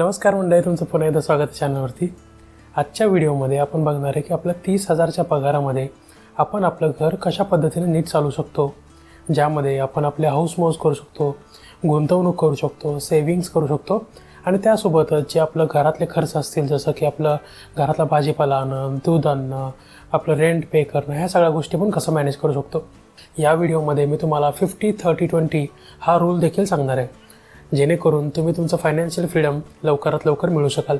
नमस्कार मंडळी तुमचं पुन्हा एकदा स्वागत चॅनलवरती. आजच्या व्हिडिओमध्ये आपण बघणार आहे की आपल्या तीस हजारच्या पगारामध्ये आपण आपलं घर कशा पद्धतीने नीट चालू शकतो ज्यामध्ये आपण आपले हाऊस मौज करू शकतो गुंतवणूक करू शकतो सेविंग्स करू शकतो आणि त्यासोबतच जे आपलं घरातले खर्च असतील जसं की आपलं घरातला भाजीपाला आणणं दूध आणणं आपलं रेंट पे करणं ह्या सगळ्या गोष्टी पण कसं मॅनेज करू शकतो. या व्हिडिओमध्ये मी तुम्हाला फिफ्टी थर्टी ट्वेंटी हा रूल देखील सांगणार आहे. जेणेकरून तुम्ही तुमचं फायनान्शियल फ्रीडम लवकरात लवकर मिळू शकाल.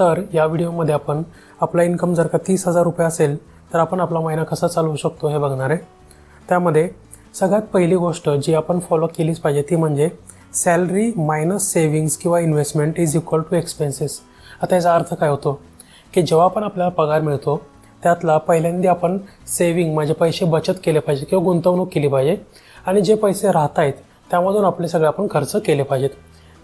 तर या व्हिडिओमध्ये आपण आपला इन्कम जर का तीस हजार रुपये असेल तर आपण आपला महिना कसा चालवू शकतो हे बघणार आहे. त्यामध्ये सगळ्यात पहिली गोष्ट जी आपण फॉलो केलीच पाहिजे ती म्हणजे सॅलरी मायनस सेव्हिंग्स किंवा investment is equal to expenses आता याचा अर्थ काय होतो? की जेव्हा पण आपल्याला पगार मिळतो त्यातला पहिल्यांदा आपण सेविंग म्हणजे पैसे बचत केले पाहिजे किंवा गुंतवणूक केली पाहिजे. आणि जे पैसे राहत आहेत त्यामधून आपले सगळे आपण खर्च केले पाहिजेत.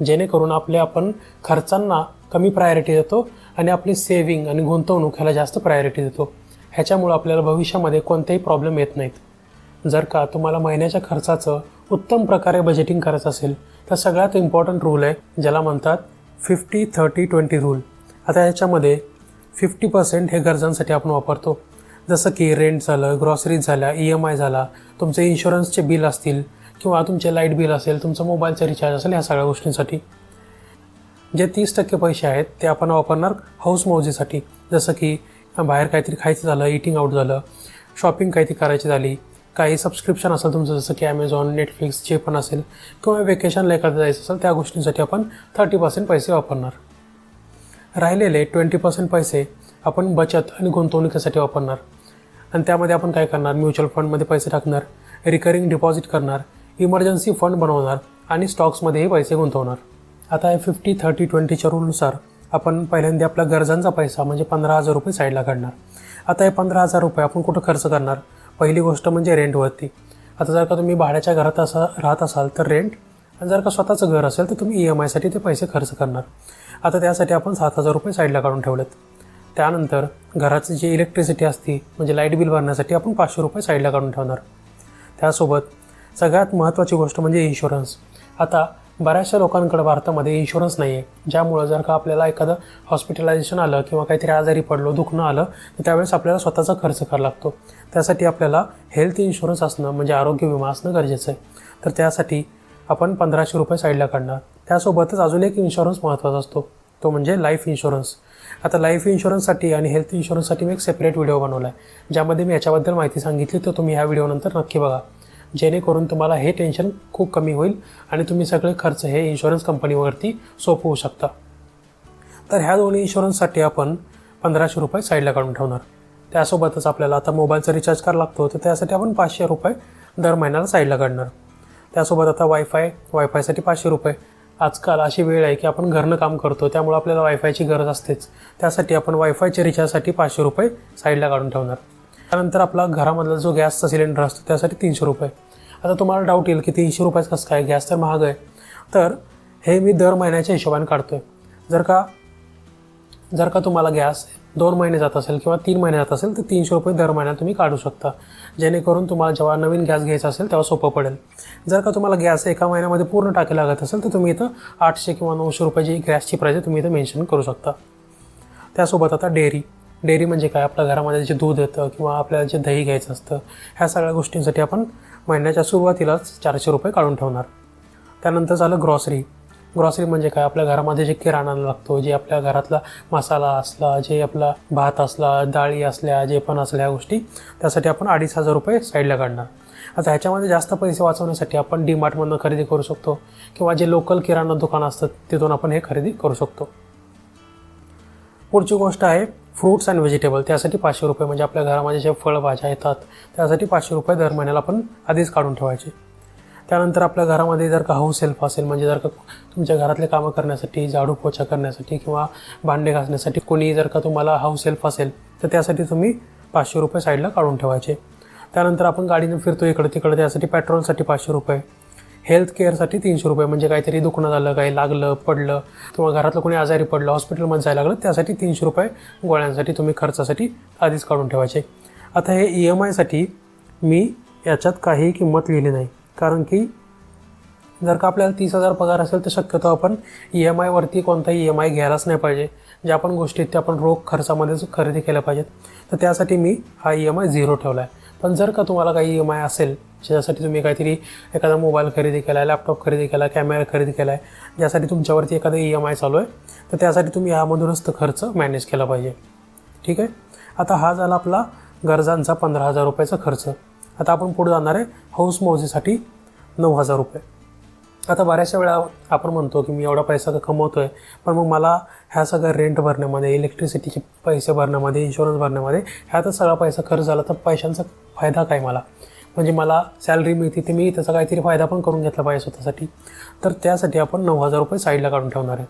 जेणेकरून आपले आपण खर्चांना कमी प्रायोरिटी देतो आणि आपली सेविंग आणि गुंतवणूक ह्याला जास्त प्रायोरिटी देतो. ह्याच्यामुळं आपल्याला भविष्यामध्ये कोणतेही प्रॉब्लेम येत नाहीत. जर का तुम्हाला महिन्याच्या खर्चाचं उत्तम प्रकारे बजेटिंग करायचं असेल तर सगळ्यात इम्पॉर्टंट रूल आहे ज्याला म्हणतात फिफ्टी थर्टी ट्वेंटी रूल आता ह्याच्यामध्ये फिफ्टी पर्सेंट हे गरजांसाठी आपण वापरतो. जसं की रेंट झालं ग्रॉसरीज झाल्या ई एम आय झाला तुमचे इन्शुरन्सचे बिल असतील किंवा तुमचे लाइट बिल असेल तुमचं मोबाईलचं रिचार्ज असेल ह्या सगळ्या गोष्टींसाठी. जे तीस टक्के पैसे आहेत ते आपण वापरणार हाऊस मौजेसाठी जसं की बाहेर काहीतरी खायचं झालं इटिंग आउट झालं शॉपिंग काहीतरी करायची झाली काही सबस्क्रिप्शन असेल तुमचं जसं की ॲमेझॉन नेटफ्लिक्स जे पण असेल किंवा वेकेशनला एखादं जायचं असेल त्या गोष्टींसाठी आपण थर्टी पर्सेंट पैसे वापरणार. राहिलेले ट्वेंटी पर्सेंट पैसे आपण बचत आणि गुंतवणुकीसाठी वापरणार. आणि त्यामध्ये आपण काय करणार? म्युच्युअल फंडमध्ये पैसे टाकणार रिकरिंग डिपॉझिट करणार इमर्जन्सी फंड बनवणार आणि स्टॉक्समध्येही पैसे गुंतवणार. आता हे फिफ्टी थर्टी ट्वेंटीच्या रूलनुसार आपण पहिल्यांदा आपल्या गरजांचा पैसा म्हणजे पंधरा हजार रुपये साईडला काढणार. आता हे पंधरा हजार रुपये आपण कुठं खर्च करणार? पहिली गोष्ट म्हणजे रेंटवरती आता जर का तुम्ही भाड्याच्या घरात असा राहत असाल तर रेंट आणि जर का स्वतःचं घर असेल तर तुम्ही ई एम आयसाठी ते पैसे खर्च करणार. आता त्यासाठी आपण सात हजार रुपये साईडला काढून ठेवलेत. त्यानंतर घराची जी इलेक्ट्रिसिटी असती म्हणजे लाइट बिल भरण्यासाठी आपण पाचशे रुपये साईडला काढून ठेवणार. त्यासोबत सगळ्यात महत्त्वाची गोष्ट म्हणजे इन्शुरन्स आता बऱ्याचशा लोकांकडे भारतामध्ये इन्शुरन्स नाही आहे ज्यामुळं जर का आपल्याला एखादं हॉस्पिटलायझेशन आलं किंवा काहीतरी आजारी पडलो दुखणं आलं तर त्यावेळेस आपल्याला स्वतःचा खर्च करावा लागतो. त्यासाठी आपल्याला हेल्थ इन्शुरन्स असणं म्हणजे आरोग्य विमा असणं गरजेचं आहे. तर त्यासाठी आपण पंधराशे रुपये साईडला काढणार. त्यासोबतच अजून एक इन्शुरन्स महत्त्वाचा असतो तो म्हणजे लाईफ इन्शुरन्स आता लाईफ इन्शुरन्ससाठी आणि हेल्थ इन्शुरन्ससाठी मी एक सेपरेट व्हिडिओ बनवला आहे ज्यामध्ये मी याच्याबद्दल माहिती सांगितली तर तुम्ही ह्या व्हिडिओनंतर नक्की बघा. जेणेकरून तुम्हाला हे टेन्शन खूप कमी होईल आणि तुम्ही सगळे खर्च हे इन्शुरन्स कंपनीवरती सोपवू शकता. तर ह्या दोन्ही इन्शुरन्ससाठी आपण पंधराशे रुपये साईडला काढून ठेवणार. त्यासोबतच आपल्याला आता मोबाईलचा रिचार्ज करावा लागतो तर त्यासाठी आपण पाचशे रुपये दर महिन्याला साईडला काढणार. त्यासोबत आता वायफाय वायफायसाठी पाचशे रुपये. आजकाल अशी वेळ आहे की आपण घरनं काम करतो त्यामुळे आपल्याला वायफायची गरज असतेच. त्यासाठी आपण वायफायच्या रिचार्जसाठी पाचशे रुपये साईडला काढून ठेवणार. त्यानंतर आपला घरामधला जो गॅसचा सिलेंडर असतो त्यासाठी तीनशे रुपये. आता तुम्हाला डाऊट येईल की तीनशे रुपयाच कसं काय? गॅस तर महाग आहे. तर हे मी दर महिन्याच्या हिशोबाने काढतो आहे जर का जर का तुम्हाला गॅस दोन महिने जात असेल किंवा तीन महिने जात असेल तर तीनशे रुपये दर महिन्यात तुम्ही काढू शकता. जेणेकरून तुम्हाला जेव्हा नवीन गॅस घ्यायचा असेल तेव्हा सोपं पडेल. जर का तुम्हाला गॅस एका महिन्यामध्ये पूर्ण टाकी लागत असेल तर तुम्ही इथं आठशे किंवा नऊशे रुपयाची गॅसची प्राईज तुम्ही इथं मेन्शन करू शकता. त्यासोबत आता डेअरी डेअरी म्हणजे काय? आपल्या घरामध्ये जे दूध येतं किंवा आपल्याला जे दही घ्यायचं असतं ह्या सगळ्या गोष्टींसाठी आपण महिन्याच्या सुरुवातीलाच चारशे रुपये काढून ठेवणार. त्यानंतर झालं ग्रॉसरी ग्रॉसरी म्हणजे काय? आपल्या घरामध्ये जे किराणा लागतो जे आपल्या घरातला मसाला असला जे आपला भात असला डाळी असल्या जे पण असल्या गोष्टी त्यासाठी आपण अडीच हजार रुपये साईडला काढणार. आता ह्याच्यामध्ये जास्त पैसे वाचवण्यासाठी आपण डीमार्टमधनं खरेदी करू शकतो किंवा जे लोकल किराणा दुकान असतात तिथून आपण हे खरेदी करू शकतो. पुढची गोष्ट आहे फ्रूट्स अँड व्हेजिटेबल त्यासाठी पाचशे रुपये म्हणजे आपल्या घरामध्ये जे फळभाज्या येतात त्यासाठी पाचशे रुपये दर महिन्याला आपण आधीच काढून ठेवायचे. त्यानंतर आपल्या घरामध्ये जर का हाऊस हेल्प असेल म्हणजे जर का तुमच्या घरातले कामं करण्यासाठी झाडू पोछा करण्यासाठी किंवा भांडे घासण्यासाठी कोणी जर का तुम्हाला हाऊस हेल्प असेल तर त्यासाठी तुम्ही पाचशे रुपये साईडला काढून ठेवायचे. त्यानंतर आपण गाडीनं फिरतो इकडे तिकडे त्यासाठी पेट्रोलसाठी पाचशे रुपये. हेल्थ केअरसाठी तीनशे रुपये. म्हणजे काहीतरी दुखणं झालं काही लागलं पडलं किंवा घरातलं कोणी आजारी पडलं हॉस्पिटलमध्ये जायला लागलं त्यासाठी तीनशे रुपये गोळ्यांसाठी तुम्ही खर्चासाठी आधीच काढून ठेवायचे. आता हे ई एम आयसाठी मी याच्यात काही किंमत लिहिली नाही. कारण की जर का आपल्याला तीस हजार पगार असेल तर शक्यतो आपण ई एम आयवरती कोणताही ई एम आय घ्यायलाच नाही पाहिजे. ज्या पण गोष्टी आहेत त्या आपण रोख खर्चामध्येच खरेदी केल्या पाहिजेत. तर त्यासाठी मी हा ई एम आय झिरो ठेवला आहे पण जर का तुम्हाला काही ई एम आय असेल ज्यासाठी तुम्ही काहीतरी एखादा मोबाईल खरेदी केला आहे लॅपटॉप खरेदी केला आहे कॅमेरा खरेदी केला आहे ज्यासाठी तुमच्यावरती एखादा ई एम आय चालू आहे तर त्यासाठी तुम्ही यामधूनच तो खर्च मॅनेज केला पाहिजे. ठीक आहे? आता हा झाला आपला गरजांचा पंधरा हजार रुपयाचा खर्च. आता आपण पुढे जाणार आहे हाऊस मौजेसाठी नऊ हजार रुपये. आता बऱ्याचशा वेळा आपण म्हणतो की मी एवढा पैसा कमवतो आहे पण मग मला ह्या सगळं रेंट भरण्यामध्ये इलेक्ट्रिसिटीचे पैसे भरण्यामध्ये इन्शुरन्स भरण्यामध्ये ह्यातच सगळा पैसा खर्च झाला तर पैशांचा फायदा काय मला? म्हणजे मला सॅलरी मिळते ते मी त्याचा काहीतरी फायदा पण करून घेतला पाहिजे स्वतःसाठी. तर त्यासाठी आपण नऊ हजार रुपये साईडला काढून ठेवणार आहे.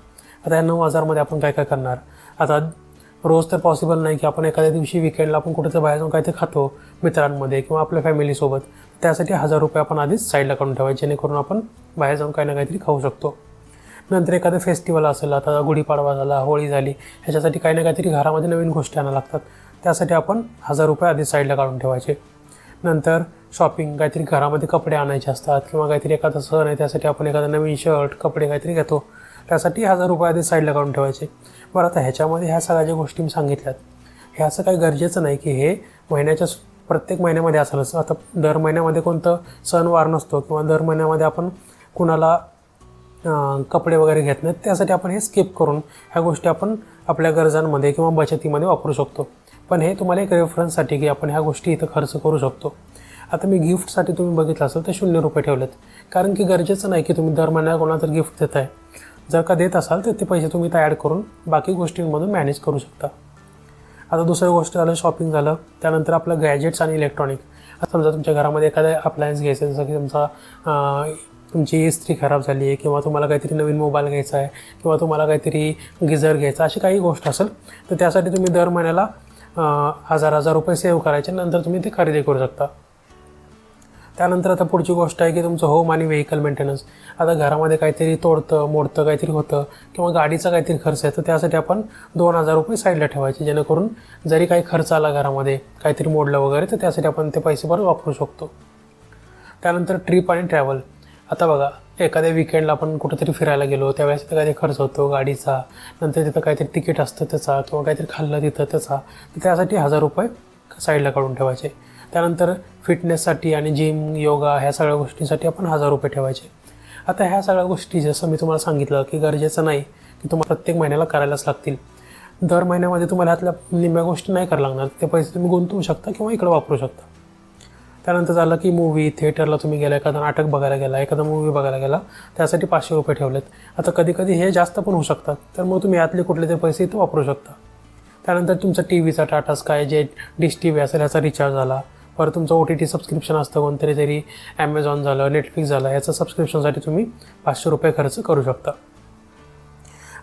आता या नऊ हजारमध्ये आपण काय काय करणार? आता रोज तर पॉसिबल नाही की आपण एखाद्या दिवशी विकेंडला आपण कुठेतरी बाहेर जाऊन काहीतरी खातो मित्रांमध्ये किंवा आपल्या फॅमिलीसोबत त्यासाठी हजार रुपये आपण आधीच साईडला काढून ठेवायचे जेणेकरून आपण बाहेर जाऊन काही ना काहीतरी खाऊ शकतो. नंतर एखादं फेस्टिवल असेल आता गुढीपाडवा झाला होळी झाली ह्याच्यासाठी काही ना काहीतरी घरामध्ये नवीन गोष्टी आणायला लागतात. त्यासाठी आपण हजार रुपये आधी साईडला काढून ठेवायचे. नंतर शॉपिंग काहीतरी घरामध्ये कपडे आणायचे असतात किंवा काहीतरी एखादा सण आहे त्यासाठी आपण एखादा नवीन शर्ट कपडे काहीतरी घेतो. त्यासाठी हजार रुपये आधी साईडला काढून ठेवायचे. बरं आता ह्याच्यामध्ये ह्या सगळ्या ज्या गोष्टी मी सांगितल्यात हे असं काही गरजेचं नाही की हे महिन्याच्या प्रत्येक महिन्यामध्ये असेलच आता दर महिन्यामध्ये कोणतं सणवार नसतो किंवा दर महिन्यामध्ये आपण कुणाला कपडे वगैरे घेत नाहीत त्यासाठी आपण हे स्किप करून ह्या गोष्टी आपण आपल्या गरजांमध्ये किंवा बचतीमध्ये वापरू शकतो. पण हे तुम्हाला एक रेफरन्ससाठी की आपण ह्या गोष्टी इथं खर्च करू शकतो. आता मी गिफ्टसाठी तुम्ही बघितलं असेल तर शून्य रुपये ठेवलेत. कारण की गरजेचं नाही की तुम्ही दर महिन्याला कोणाला तर गिफ्ट देत आहे जर का देत असाल तर ते पैसे तुम्ही इथं ॲड करून बाकी गोष्टींमधून मॅनेज करू शकता. आता दुसरं गोष्ट झालं शॉपिंग झालं. त्यानंतर आपलं गॅजेट्स आणि इलेक्ट्रॉनिक समजा तुमच्या घरामध्ये एखादा अप्लायन्स घ्यायचं जसं की तुमचा तुमची इस्त्री खराब झाली आहे किंवा तुम्हाला काहीतरी नवीन मोबाईल घ्यायचा आहे किंवा तुम्हाला काहीतरी गिझर घ्यायचा अशी काही गोष्ट असेल तर त्यासाठी तुम्ही दर महिन्याला हजार हजार रुपये सेव्ह करायचे नंतर तुम्ही ते खरेदी करू शकता. त्यानंतर आता पुढची गोष्ट आहे की तुमचं होम आणि व्हेकल मेंटेनन्स आता घरामध्ये काहीतरी तोडतं मोडतं काहीतरी होतं किंवा गाडीचा काहीतरी खर्च आहे तर त्यासाठी आपण दोन हजार रुपये साईडला ठेवायचे जेणेकरून जरी काही खर्च आला घरामध्ये काहीतरी मोडलं वगैरे तर त्यासाठी आपण ते पैसे परत वापरू शकतो. त्यानंतर ट्रिप आणि ट्रॅव्हल आता बघा एखाद्या विकेंडला आपण कुठेतरी फिरायला गेलो त्यावेळेस तिथं काहीतरी खर्च होतो गाडीचा नंतर तिथं काहीतरी तिकीट असतं त्याचा किंवा काहीतरी खाल्लं तिथं त्याचा तर त्यासाठी हजार रुपये साईडला काढून ठेवायचे. त्यानंतर फिटनेससाठी आणि जिम योगा ह्या सगळ्या गोष्टींसाठी आपण हजार रुपये ठेवायचे. आता ह्या सगळ्या गोष्टी जसं मी तुम्हाला सांगितलं की गरजेचं नाही की तुम्हाला प्रत्येक महिन्याला करायलाच लागतील. दर महिन्यामध्ये तुम्हाला ह्यातल्या निम्म्या गोष्टी नाही करायला लागणार. ते पैसे तुम्ही गुंतवू शकता किंवा इकडे वापरू शकता. त्यानंतर झालं की मूवी थिएटरला तुम्ही गेला एखादा नाटक बघायला गेला एखादा मूवी बघायला गेला त्यासाठी पाचशे रुपये ठेवलेत. आता कधी कधी हे जास्त पण होऊ शकतात. तर मग तुम्ही यातले कुठले ते पैसे इथं वापरू शकता. त्यानंतर तुमचा टी व्हीचा टाटा स्काय जे डिश टी व्ही असेल ह्याचा रिचार्ज झाला. परत तुमचं ओ टी टी सबस्क्रिप्शन असतं कोणतरी तरी ॲमेझॉन झालं नेटफ्लिक्स झालं याचं सबस्क्रिप्शनसाठी तुम्ही पाचशे रुपये खर्च करू शकता.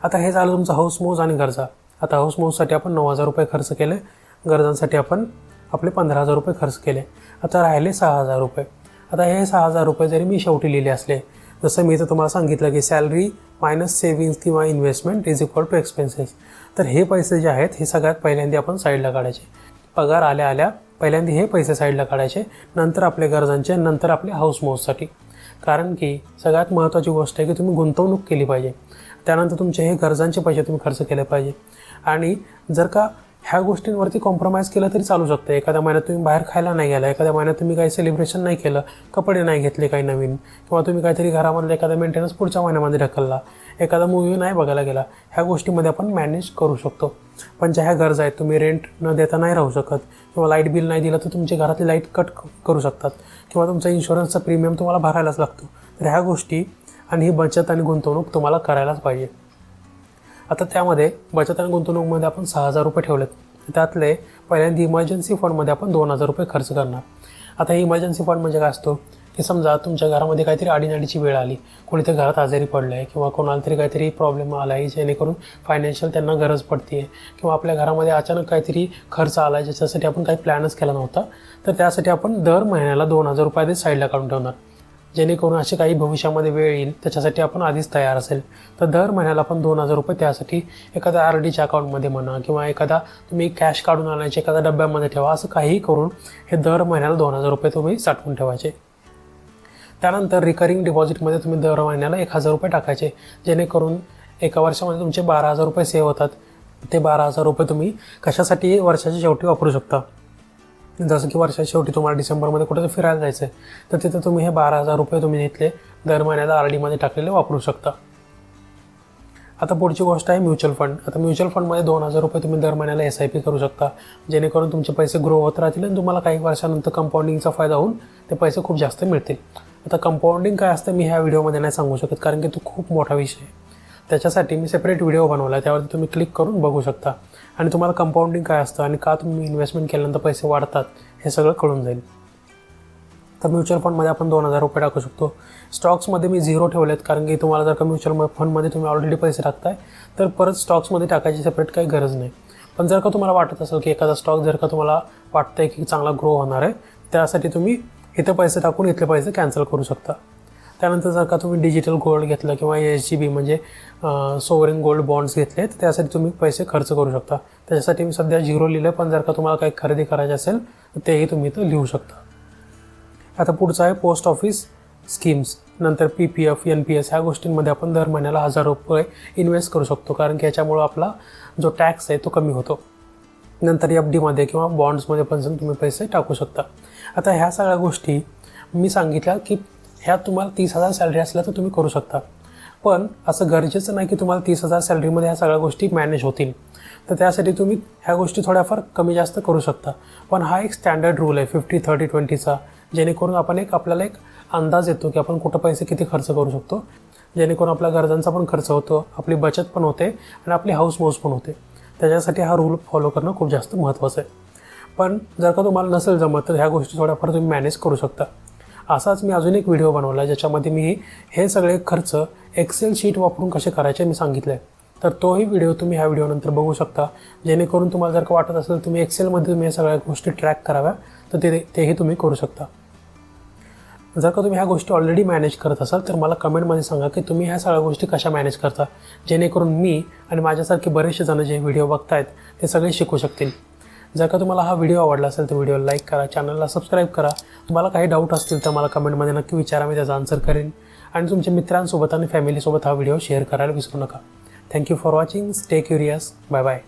आता हे झालं तुमचं हाऊस मोज आणि गरजा. आता हाऊस मोजसाठी आपण नऊ हजार रुपये खर्च केले. गरजांसाठी आपण आपले पंधरा हजार रुपये खर्च केले. आता राहिले सहा हजार रुपये. आता हे सहा हजार रुपये जरी मी शेवटी लिहिले असले जसं मी तर तुम्हाला सांगितलं की सॅलरी मायनस सेव्हिंग्स किंवा investment is equal to expenses तर हे पैसे जे आहेत हे सगळ्यात पहिल्यांदा आपण साईडला काढायचे. पगार आल्या आल्या पहिल्यांदा हे पैसे साईडला काढायचे नंतर आपल्या गरजांचे नंतर आपल्या हाऊस मोजसाठी कारण की सगळ्यात महत्त्वाची गोष्ट आहे की तुम्ही गुंतवणूक केली पाहिजे. त्यानंतर तुमचे हे गरजांचे पैसे तुम्ही खर्च केले पाहिजे. आणि जर का ह्या गोष्टींवरती कॉम्प्रोमाइज केलं तरी चालू शकतं. एखाद्या महिन्यात तुम्ही बाहेर खायला नाही गेला एखाद्या महिन्यात तुम्ही काही सेलिब्रेशन नाही केलं कपडे नाही घेतले काही नवीन किंवा तुम्ही काहीतरी घरामधलं एखादा मेंटेनन्स पुढच्या महिन्यामध्ये ढकलला एखादा मूवी नाही बघायला गेला ह्या गोष्टीमध्ये आपण मॅनेज करू शकतो. पण ज्या ह्या गरजा आहेत तुम्ही रेंट न देता नाही राहू शकत किंवा लाइट बिल नाही दिलं तर तुमच्या घरातली लाइट कट करू शकतात किंवा तुमचा इन्शुरन्सचा प्रीमियम तुम्हाला भरायलाच लागतो. तर ह्या गोष्टी आणि ही बचत आणि गुंतवणूक तुम्हाला करायलाच पाहिजे. आता त्यामध्ये बचत आणि गुंतवणूकमध्ये आपण सहा हजार रुपये ठेवलेत. त्यातले पहिल्यांदा इमर्जन्सी फंडमध्ये आपण दोन हजार रुपये खर्च करणार. आता ही इमर्जन्सी फंड म्हणजे काय असतो? की समजा तुमच्या घरामध्ये काहीतरी अडीनाडीची वेळ आली कोणीतरी घरात आजारी पडलं आहे किंवा कोणाला तरी काहीतरी प्रॉब्लेम आला आहे जेणेकरून फायनान्शियल त्यांना गरज पडते आहे किंवा आपल्या घरामध्ये अचानक काहीतरी खर्च आला आहे ज्याच्यासाठी आपण काही प्लॅनच केला नव्हता तर त्यासाठी आपण दर महिन्याला दोन हजार रुपये आधी साईडला काढून ठेवणार. जेणेकरून अशी काही भविष्यामध्ये वेळ येईल त्याच्यासाठी आपण आधीच तयार असेल. तर दर महिन्याला आपण दोन हजार रुपये त्यासाठी एखाद्या आर डीच्या अकाउंटमध्ये म्हणा किंवा एखादा तुम्ही कॅश काढून आणायचे एखाद्या डब्यामध्ये ठेवा असं काहीही करून हे दर महिन्याला दोन हजार रुपये तुम्ही साठवून ठेवायचे. त्यानंतर रिकरिंग डिपॉझिटमध्ये तुम्ही दर महिन्याला एक हजार रुपये टाकायचे. जेणेकरून एका वर्षामध्ये तुमचे बारा हजार रुपये सेव्ह होतात. ते बारा हजार रुपये तुम्ही कशासाठी वर्षाच्या शेवटी वापरू शकता? जसं की वर्षाच्या शेवटी तुम्हाला डिसेंबरमध्ये कुठं फिरायला जायचं आहे तर तिथं तुम्ही हे बारा हजार रुपये तुम्ही घेतले दर महिन्याला आर डीमध्ये टाकलेले वापरू शकता. आता पुढची गोष्ट आहे म्युच्युअल फंड. आता म्युच्युअल फंडमध्ये दोन हजार रुपये तुम्ही दर महिन्याला एस आय पी करू शकता जेणेकरून तुमचे पैसे ग्रो होत राहतील आणि तुम्हाला काही वर्षानंतर कंपाऊंडिंगचा फायदा होऊन ते पैसे खूप जास्त मिळतील. आता कंपाऊंडिंग काय असतं मी ह्या व्हिडिओमध्ये नाही सांगू शकत कारण की तो खूप मोठा विषय आहे. त्याच्यासाठी मी सेपरेट व्हिडिओ बनवला आहे त्यावरती तुम्ही क्लिक करून बघू शकता. आणि तुम्हाला कंपाऊंडिंग काय असतं आणि का तुम्ही इन्व्हेस्टमेंट केल्यानंतर पैसे वाढतात हे सगळं कळून जाईल. तर म्युच्युअल फंडमध्ये आपण दोन हजार रुपये टाकू शकतो. स्टॉक्समध्ये मी झिरो ठेवले आहेत कारण की तुम्हाला जर का म्युच्युअल फंडमध्ये तुम्ही ऑलरेडी पैसे टाकताय तर परत स्टॉक्समध्ये टाकायची सेपरेट काही गरज नाही. पण जर का तुम्हाला वाटत असेल की एखादा स्टॉक जर का तुम्हाला वाटतंय की चांगला ग्रो होणार आहे त्यासाठी तुम्ही इथं पैसे टाकून इथले पैसे कॅन्सल करू शकता. त्यानंतर जर का तुम्ही डिजिटल गोल्ड घेतलं किंवा एस जी बी म्हणजे सोवरिंग गोल्ड बॉन्ड्स घेतले तर त्यासाठी तुम्ही पैसे खर्च करू शकता. त्याच्यासाठी मी सध्या झिरो लिहिलं पण जर का तुम्हाला काही खरेदी करायची असेल तर तेही तुम्ही इथं लिहू शकता. आता पुढचं आहे पोस्ट ऑफिस स्कीम्स नंतर P P F N P S ह्या गोष्टींमध्ये आपण दर महिन्याला हजार रुपये इन्व्हेस्ट करू शकतो कारण की याच्यामुळं आपला जो टॅक्स आहे तो कमी होतो. नंतर एफ डीमध्ये किंवा बॉन्ड्समध्ये पण तुम्ही पैसे टाकू शकता. आता ह्या सगळ्या गोष्टी मी सांगितल्या की ह्या तुम्हाला तीस हजार सॅलरी असल्या तर तुम्ही करू शकता. पण असं गरजेचं नाही की तुम्हाला तीस हजार सॅलरीमध्ये ह्या सगळ्या गोष्टी मॅनेज होतील. तर त्यासाठी तुम्ही ह्या गोष्टी थोड्याफार कमी जास्त करू शकता. पण हा एक स्टँडर्ड रूल आहे फिफ्टी थर्टी ट्वेंटीचा जेणेकरून आपण एक आपल्याला एक अंदाज येतो की आपण कुठं पैसे किती खर्च करू शकतो. जेणेकरून आपल्या गरजांचा पण खर्च होतो आपली बचत पण होते आणि आपली हाऊस मौज पण होते. त्याच्यासाठी हा रूल फॉलो करणं खूप जास्त महत्त्वाचं आहे. पण जर का तुम्हाला नसेल जमत तर ह्या गोष्टी थोड्याफार तुम्ही मॅनेज करू शकता. असाच मी अजून एक व्हिडिओ बनवला आहे ज्याच्यामध्ये मी हे सगळे खर्च एक्सेल शीट वापरून कसे करायचे मी सांगितलं आहे तर तोही व्हिडिओ तुम्ही ह्या व्हिडिओनंतर बघू शकता. जेणेकरून तुम्हाला जर का वाटत असेल तुम्ही एक्सेलमध्ये तुम्ही या सगळ्या गोष्टी ट्रॅक कराव्या तर ते तेही तुम्ही करू शकता. जर का तुम्ही ह्या गोष्टी ऑलरेडी मॅनेज करत असाल तर मला कमेंटमध्ये सांगा की तुम्ही ह्या सगळ्या गोष्टी कशा मॅनेज करता? जेणेकरून मी आणि माझ्यासारखे बरेचसे जण जे व्हिडिओ बघतायत ते सगळे शिकू शकतील. जर का तुम्हाला हा व्हिडिओ आवडला असेल तर व्हिडिओला लाईक करा चॅनलला सबस्क्राईब करा. तुम्हाला काही डाऊट असतील तर मला कमेंटमध्ये नक्की विचारा मी त्याचा आन्सर करेन. आणि तुमच्या मित्रांसोबत आणि फॅमिलीसोबत हा व्हिडिओ शेअर करायला विसरू नका. Thank you for watching stay curious bye bye